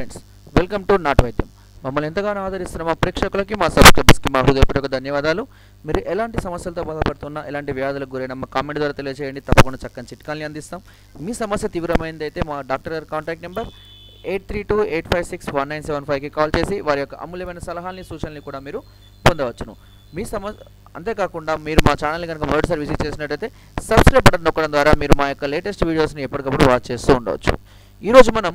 Friends welcome to నాటు వైద్యం మమ్మల్ని ఎంతగానో ఆదరిస్తున్న మా ప్రేక్షకులకి మా సబ్స్క్రైబర్స్కి మా హృదయపూర్వక ధన్యవాదాలు. మీరు ఎలాంటి సమస్యలతో బాధపడుతున్నా ఎలాంటి వ్యాధులకు గురైన మా కామెంట్ ద్వారా తెలియజేయండి తప్పకుండా చక్కని చిట్కాల్ని అందిస్తాం. మీ సమస్య తీవ్రమైనది అయితే మా డాక్టర్ గారి contact number eight three two eight five six one nine seven ఫైవ్కి కాల్ చేసి వారి యొక్క అమూల్యమైన సలహాలని సూచనలు కూడా మీరు పొందవచ్చును. మీ సమస్య అంతేకాకుండా మీరు మా ఛానల్ని కనుక మొదటిసారి విజిట్ చేసినట్టయితే సబ్స్క్రైబ్ బటన్ నొక్కడం ద్వారా మీరు మా యొక్క లేటెస్ట్ వీడియోస్ని ఎప్పటికప్పుడు వాచ్ చేస్తూ ఉండవచ్చు. ఈరోజు మనం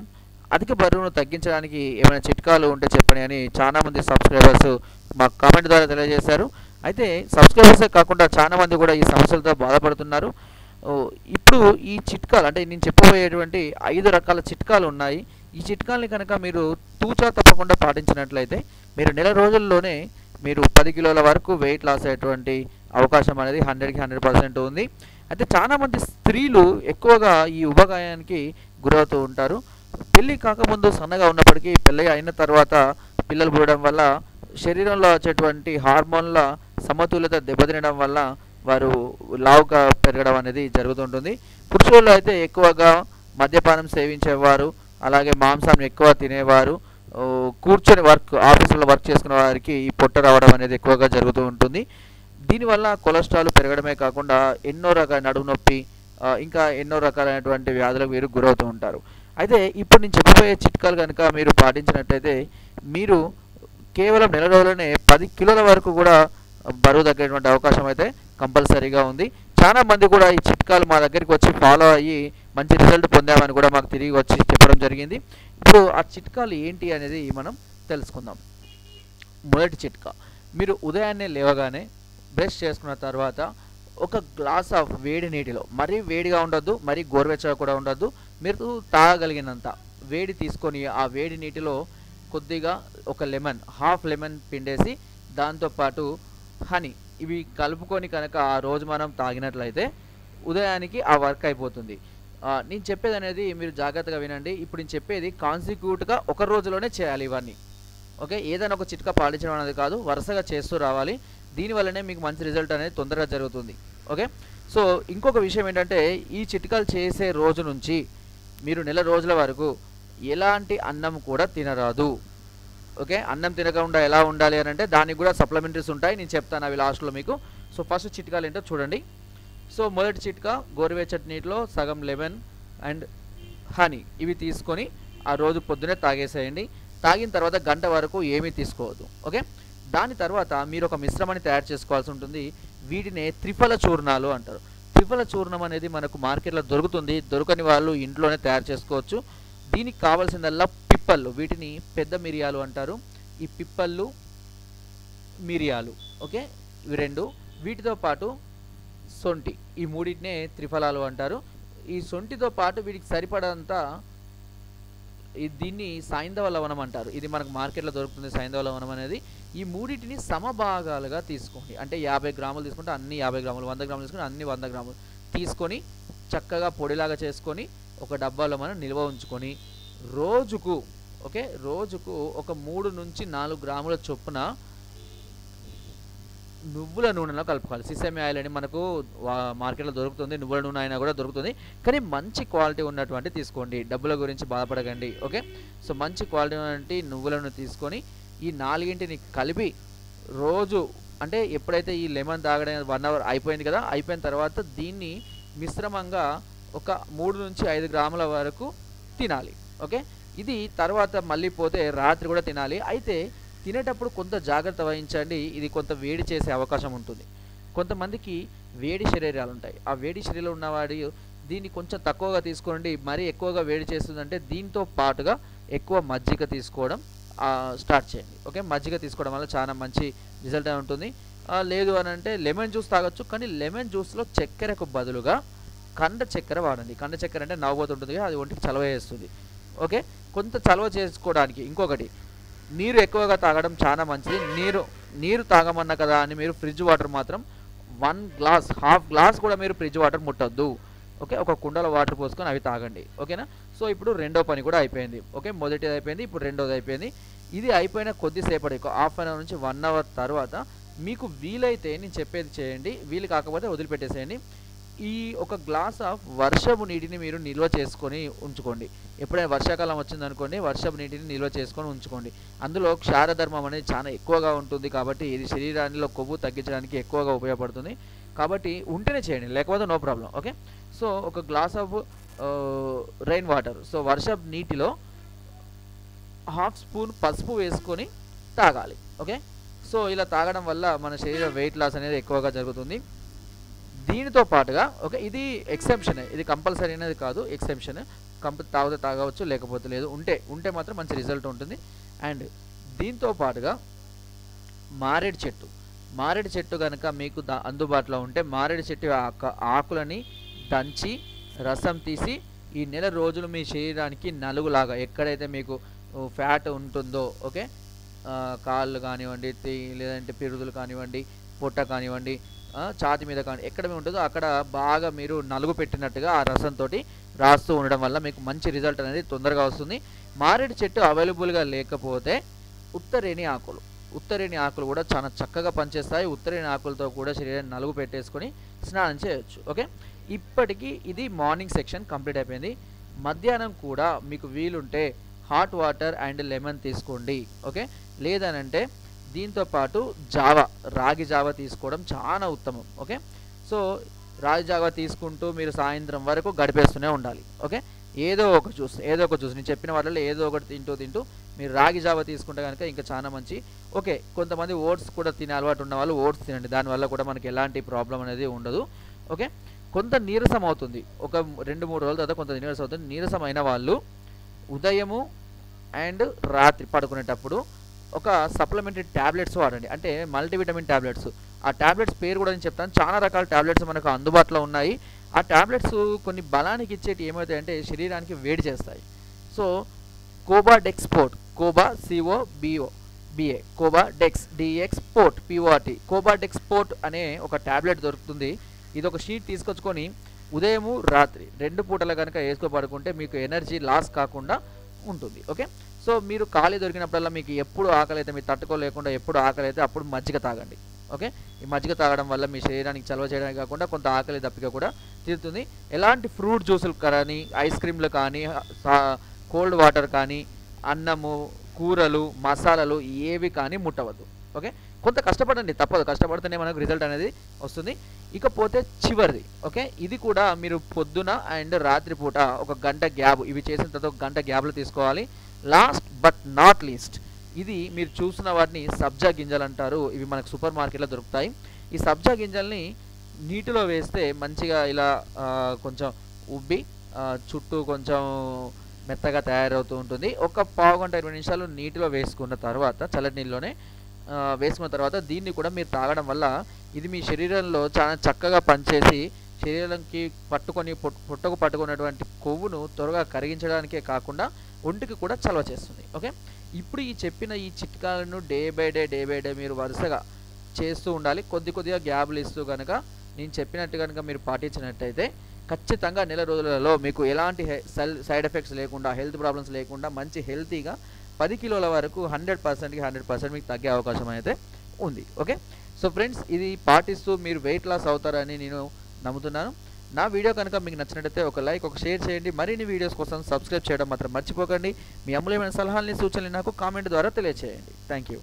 అధిక బరువును తగ్గించడానికి ఏమైనా చిట్కాలు ఉంటే చెప్పండి అని చాలామంది సబ్స్క్రైబర్స్ మా కామెంట్ ద్వారా తెలియజేశారు. అయితే సబ్స్క్రైబర్సే కాకుండా చాలా మంది కూడా ఈ సమస్యలతో బాధపడుతున్నారు. ఇప్పుడు ఈ చిట్కాలు అంటే నేను చెప్పబోయేటువంటి ఐదు రకాల చిట్కాలు ఉన్నాయి. ఈ చిట్కాలని కనుక మీరు తూచా తప్పకుండా పాటించినట్లయితే మీరు నెల రోజుల్లోనే మీరు పది కిలోల వరకు వెయిట్ లాస్ అయ్యేటువంటి అవకాశం అనేది హండ్రెడ్కి హండ్రెడ్ పర్సెంట్ ఉంది. అయితే చాలామంది స్త్రీలు ఎక్కువగా ఈ ఉబగాయానికి గురవుతూ ఉంటారు. పెళ్ళి కాకముందు సన్నగా ఉన్నప్పటికీ పెళ్ళి అయిన తర్వాత పిల్లలు పుట్టడం వల్ల శరీరంలో వచ్చేటువంటి హార్మోన్ల సమతుల్యత దెబ్బతినడం వల్ల వారు లావుగా పెరగడం అనేది జరుగుతుంటుంది. పురుషుల్లో అయితే ఎక్కువగా మద్యపానం సేవించేవారు అలాగే మాంసాన్ని ఎక్కువ తినేవారు కూర్చొని వర్క్ ఆఫీసులో వర్క్ చేసుకునే వారికి ఈ పొట్ట రావడం అనేది ఎక్కువగా జరుగుతూ ఉంటుంది. దీనివల్ల కొలెస్ట్రాల్ పెరగడమే కాకుండా ఎన్నో రకాల నడుము నొప్పి ఇంకా ఎన్నో రకాలైనటువంటి వ్యాధులకు వీరు గురవుతూ ఉంటారు. అయితే ఇప్పుడు నేను చెప్పబోయే చిట్కాలు కనుక మీరు పాటించినట్టయితే మీరు కేవలం నెల రోజులనే పది కిలోల వరకు కూడా బరువు తగ్గేటువంటి అవకాశం అయితే కంపల్సరీగా ఉంది. చాలా మంది కూడా ఈ చిట్కాలు మా దగ్గరికి వచ్చి ఫాలో అయ్యి మంచి రిజల్ట్ పొందామని కూడా మాకు తిరిగి వచ్చి చెప్పడం జరిగింది. ఇప్పుడు ఆ చిట్కాలు ఏంటి అనేది మనం తెలుసుకుందాం. మొదటి చిట్కా మీరు ఉదయాన్నే లేవగానే బ్రష్ చేసుకున్న తర్వాత ఒక గ్లాస్ ఆఫ్ వేడి నీటిలో మరీ వేడిగా ఉండొద్దు మరీ గోరువెచ్చగా కూడా ఉండొద్దు మీరు తాగగలిగినంత వేడి తీసుకొని ఆ వేడి నీటిలో కొద్దిగా ఒక లెమన్ హాఫ్ లెమన్ పిండేసి దాంతోపాటు హనీ ఇవి కలుపుకొని కనుక ఆ రోజు మనం తాగినట్లయితే ఉదయానికి ఆ వర్క్ అయిపోతుంది. నేను చెప్పేది అనేది మీరు జాగ్రత్తగా వినండి. ఇప్పుడు నేను చెప్పేది కాన్సిక్యూట్గా ఒక రోజులోనే చేయాలి ఇవన్నీ. ఓకే? ఏదైనా ఒక చిట్కా పాటించడం అనేది కాదు వరుసగా చేస్తూ రావాలి. దీనివల్లనే మీకు మంచి రిజల్ట్ అనేది తొందరగా జరుగుతుంది. ఓకే? సో ఇంకొక విషయం ఏంటంటే ఈ చిట్కాలు చేసే రోజు నుంచి మీరు నెల రోజుల వరకు ఎలాంటి అన్నం కూడా తినరాదు. ఓకే? అన్నం తినకుండా ఎలా ఉండాలి అని అంటే దానికి కూడా సప్లిమెంటరీస్ ఉంటాయి. నేను చెప్తాను అవి లాస్ట్లో మీకు. సో ఫస్ట్ చిట్కాలు ఏంటో చూడండి. సో మొదటి చిట్కా గోరువెచ్చటి నీటిలో సగం లెమన్ అండ్ హనీ. ఇవి తీసుకొని ఆ రోజు పొద్దునే తాగేసేయండి. తాగిన తర్వాత గంట వరకు ఏమీ తీసుకోవద్దు. ఓకే? దాని తర్వాత మీరు ఒక మిశ్రమాన్ని తయారు చేసుకోవాల్సి ఉంటుంది. వీటినే త్రిఫల చూర్ణాలు అంటారు. త్రిఫల చూర్ణం అనేది మనకు మార్కెట్లో దొరుకుతుంది. దొరకని వాళ్ళు ఇంట్లోనే తయారు చేసుకోవచ్చు. దీనికి కావాల్సిందల్లా పిప్పళ్ళు. వీటిని పెద్ద మిరియాలు అంటారు. ఈ పిప్పళ్ళు మిరియాలు ఓకే? ఇవి రెండు. వీటితో పాటు సొంటి. ఈ మూడింటినే త్రిఫలాలు అంటారు. ఈ సొంటితో పాటు వీటికి సరిపడంత దీన్ని సైంధవ లవణం అంటారు. ఇది మనకు మార్కెట్లో దొరుకుతుంది సైంధవ లవణం అనేది. ఈ మూడింటిని సమభాగాలుగా తీసుకోండి. అంటే యాభై గ్రాములు తీసుకుంటే అన్ని యాభై గ్రాములు వంద గ్రాములు తీసుకుంటే అన్ని వంద గ్రాములు తీసుకొని చక్కగా పొడిలాగా చేసుకొని ఒక డబ్బాలో మనం నిల్వ ఉంచుకొని రోజుకు ఓకే? రోజుకు ఒక మూడు నుంచి నాలుగు గ్రాముల చొప్పున నువ్వుల నూనెలో కలుపుకోవాలి. సిసమి ఆయిల్ అని మనకు మార్కెట్లో దొరుకుతుంది. నువ్వుల నూనె అయినా కూడా దొరుకుతుంది. కానీ మంచి క్వాలిటీ ఉన్నటువంటి తీసుకోండి. డబ్బుల గురించి బాధపడకండి. ఓకే? సో మంచి క్వాలిటీ ఉన్నటువంటి నువ్వుల నూనె తీసుకొని ఈ నాలుగింటిని కలిపి రోజు అంటే ఎప్పుడైతే ఈ లెమన్ తాగడం వన్ అవర్ అయిపోయింది కదా అయిపోయిన తర్వాత దీన్ని మిశ్రమంగా ఒక మూడు నుంచి ఐదు గ్రాముల వరకు తినాలి. ఓకే? ఇది తర్వాత మళ్ళీ పోతే రాత్రి కూడా తినాలి. అయితే తినేటప్పుడు కొంత జాగ్రత్త వహించండి. ఇది కొంత వేడి చేసే అవకాశం ఉంటుంది. కొంతమందికి వేడి శరీరాలు ఉంటాయి. ఆ వేడి శరీరం ఉన్నవాడి దీన్ని కొంచెం తక్కువగా తీసుకోండి. మరీ ఎక్కువగా వేడి చేస్తుందంటే దీంతో పాటుగా ఎక్కువ మజ్జిగ తీసుకోవడం స్టార్ట్ చేయండి. ఓకే? మజ్జిగ తీసుకోవడం వల్ల చాలా మంచి రిజల్ట్ ఉంటుంది. లేదు అని అంటే లెమన్ జ్యూస్ తాగొచ్చు. కానీ లెమన్ జ్యూస్లో చక్కెరకు బదులుగా కండ చక్కెర వాడండి. కండ చక్కెర అంటే నవ్వుతుంటుంది అది ఒంటికి చలవ చేస్తుంది. ఓకే? కొంత చలవ చేసుకోవడానికి ఇంకొకటి నీరు ఎక్కువగా తాగడం చాలా మంచిది. నీరు నీరు తాగమన్నా కదా అని మీరు ఫ్రిడ్జ్ వాటర్ మాత్రం వన్ గ్లాస్ హాఫ్ గ్లాస్ కూడా మీరు ఫ్రిడ్జ్ వాటర్ ముట్టద్దు. ఓకే? ఒక కుండలో వాటర్ పోసుకొని అవి తాగండి. ఓకేనా? సో ఇప్పుడు రెండో పని కూడా అయిపోయింది. ఓకే? మొదటిది అయిపోయింది ఇప్పుడు రెండోది అయిపోయింది. ఇది అయిపోయిన కొద్దిసేపటి హాఫ్ అన్ అవర్ నుంచి వన్ అవర్ తర్వాత మీకు వీలైతే నేను చెప్పేది చేయండి. వీలు కాకపోతే వదిలిపెట్టేసేయండి. ఈ ఒక గ్లాస్ ఆఫ్ వర్షపు నీటిని మీరు నిల్వ చేసుకొని ఉంచుకోండి. ఎప్పుడైనా వర్షాకాలం వచ్చిందనుకోండి వర్షపు నీటిని నిల్వ చేసుకొని ఉంచుకోండి. అందులో క్షారధర్మం అనేది చాలా ఎక్కువగా ఉంటుంది కాబట్టి ఇది శరీరానిలో కొవ్వు తగ్గించడానికి ఎక్కువగా ఉపయోగపడుతుంది. కాబట్టి ఉంటేనే చేయండి లేకపోతే నో ప్రాబ్లం ఓకే? సో ఒక glass of rain water so వర్షపు నీటిలో హాఫ్ స్పూన్ పసుపు వేసుకొని తాగాలి ఓకే? సో ఇలా తాగడం వల్ల మన శరీర వెయిట్ లాస్ అనేది ఎక్కువగా జరుగుతుంది. దీనితో పాటుగా ఓకే ఇది ఎక్సెప్షన్ ఇది కంపల్సరీ అనేది కాదు ఎక్సెప్షన్. కంప తాగితే తాగవచ్చు లేకపోతే లేదు. ఉంటే ఉంటే మాత్రం మంచి రిజల్ట్ ఉంటుంది. అండ్ దీంతో పాటుగా మారేడు చెట్టు. మారేడు చెట్టు కనుక మీకు దా అందుబాటులో ఉంటే మారేడు చెట్టు ఆకులని దంచి రసం తీసి ఈ నెల రోజులు మీ శరీరానికి నలుగులాగా ఎక్కడైతే మీకు ఫ్యాట్ ఉంటుందో ఓకే? కాళ్ళు కానివ్వండి లేదంటే పిరుదులు కానివ్వండి పొట్ట కానివ్వండి ఛాతి మీద కానీ ఎక్కడ మీ ఉంటుందో అక్కడ బాగా మీరు నలుగు పెట్టినట్టుగా ఆ రసంతో రాస్తూ ఉండడం వల్ల మీకు మంచి రిజల్ట్ అనేది తొందరగా వస్తుంది. మారేడు చెట్టు అవైలబుల్గా లేకపోతే ఉత్తరేణి ఆకులు ఉత్తరేణి ఆకులు కూడా చాలా చక్కగా పనిచేస్తాయి. ఉత్తరేణి ఆకులతో కూడా శరీరాన్ని నలుగు పెట్టేసుకొని స్నానం చేయొచ్చు. ఓకే? ఇప్పటికీ ఇది మార్నింగ్ సెక్షన్ కంప్లీట్ అయిపోయింది. మధ్యాహ్నం కూడా మీకు వీలుంటే హాట్ వాటర్ అండ్ లెమన్ తీసుకోండి ఓకే? లేదనంటే దీంతో పాటు జావా రాగి జావా తీసుకోవడం చాలా ఉత్తమం ఓకే? సో రాగి జావా తీసుకుంటూ మీరు సాయంత్రం వరకు గడిపేస్తూనే ఉండాలి ఓకే? ఏదో ఒక జ్యూస్ ఏదో ఒక జ్యూస్ నేను చెప్పిన వాళ్ళలో ఏదో ఒకటి తింటూ తింటూ మీరు రాగి జావ తీసుకుంటే కనుక ఇంకా చాలా మంచి ఓకే? కొంతమంది ఓట్స్ కూడా తినే అలవాటు ఉన్న వాళ్ళు ఓట్స్ తినండి దానివల్ల కూడా మనకి ఎలాంటి ప్రాబ్లం అనేది ఉండదు ఓకే? కొంత నీరసం అవుతుంది ఒక రెండు మూడు రోజుల తర్వాత కొంత నీరసం అవుతుంది నీరసం అయిన వాళ్ళు ఉదయము అండ్ రాత్రి పడుకునేటప్పుడు ఒక సప్లిమెంటరీ ట్యాబ్లెట్స్ వాడండి. అంటే మల్టీవిటమిన్ ట్యాబ్లెట్స్ ఆ ట్యాబ్లెట్స్ పేరు కూడా నేను చెప్తాను. చాలా రకాల ట్యాబ్లెట్స్ మనకు అందుబాటులో ఉన్నాయి. ఆ ట్యాబ్లెట్స్ కొన్ని బలానికి ఇచ్చేటి ఏమవుతాయంటే శరీరానికి వేడి చేస్తాయి. So కోబా డెక్స్పోర్ట్ కోబా C O B O B A. కోబా dex D X port P O R T. కోబా డెక్స్పోర్ట్ అనే ఒక ట్యాబ్లెట్ దొరుకుతుంది. ఇది ఒక షీట్ తీసుకొచ్చుకొని ఉదయము రాత్రి రెండు పూటలు కనుక వేసుకో పడుకుంటే మీకు ఎనర్జీ లాస్ కాకుండా ఉంటుంది. ఓకే? సో మీరు ఖాళీ దొరికినప్పుడల్లా మీకు ఎప్పుడు ఆకలి అయితే మీరు తట్టుకోలేకుండా ఎప్పుడు ఆకలి అయితే అప్పుడు మజ్జిగ తాగండి. ఓకే? ఈ మజ్జిగ తాగడం వల్ల మీ శరీరానికి చలవ చేయడానికి కాకుండా కొంత ఆకలి దప్పిక కూడా తీరుతుంది. ఎలాంటి ఫ్రూట్ జ్యూసులు కానీ ఐస్ క్రీమ్లు కానీ కోల్డ్ వాటర్ కానీ అన్నము కూరలు మసాలాలు ఏవి కానీ ముట్టవద్దు. ఓకే? కొంత కష్టపడండి తప్పదు. కష్టపడితేనే మనకు రిజల్ట్ అనేది వస్తుంది. ఇకపోతే చివరిది ఓకే? ఇది కూడా మీరు పొద్దున అండ్ రాత్రిపూట ఒక గంట గ్యాబ్ ఇవి చేసిన తర్వాత ఒక గంట గ్యాబ్లో తీసుకోవాలి. లాస్ట్ బట్ నాట్ లీస్ట్ ఇది మీరు చూసిన వాటిని సబ్జా గింజలు అంటారు. ఇవి మనకు సూపర్ మార్కెట్లో దొరుకుతాయి. ఈ సబ్జా గింజల్ని నీటిలో వేస్తే మంచిగా ఇలా కొంచెం ఉబ్బి చుట్టూ కొంచెం మెత్తగా తయారవుతూ ఉంటుంది. ఒక పావు గంట ఇరవై నిమిషాలు నీటిలో వేసుకున్న తర్వాత చల్లటి నీళ్ళలోనే వేసుకున్న తర్వాత దీన్ని కూడా మీరు తాగడం వల్ల ఇది మీ శరీరంలో చాలా చక్కగా పనిచేసి శరీరంకి పట్టుకొని పొట్టకు పట్టుకున్నటువంటి కొవ్వును త్వరగా కరిగించడానికే కాకుండా ఒంటికి కూడా చలవ చేస్తుంది. ఓకే? ఇప్పుడు ఈ చెప్పిన ఈ చిట్కాలను day by day day by day మీరు వరుసగా చేస్తూ ఉండాలి. కొద్ది కొద్దిగా గ్యాప్లు ఇస్తూ కనుక నేను చెప్పినట్టు కనుక మీరు పాటించినట్టయితే ఖచ్చితంగా నెల రోజులలో మీకు ఎలాంటి సైడ్ ఎఫెక్ట్స్ లేకుండా హెల్త్ ప్రాబ్లమ్స్ లేకుండా మంచి హెల్తీగా పది కిలోల వరకు హండ్రెడ్ పర్సెంట్కి హండ్రెడ్ పర్సెంట్ మీకు తగ్గే అవకాశం అయితే ఉంది. ఓకే? సో ఫ్రెండ్స్ ఇది పాటిస్తూ మీరు వెయిట్ లాస్ అవుతారని నేను నమ్ముతున్నాను. నా వీడియో కనుక మీకు నచ్చినట్టయితే ఒక లైక్ ఒక షేర్ చేయండి. మరిన్ని వీడియోస్ కోసం సబ్స్క్రైబ్ చేయడం మాత్రం మర్చిపోకండి. మీ అమూల్యమైన సలహాలని సూచనలు నాకు కామెంట్ ద్వారా తెలియజేయండి థ్యాంక్ యూ.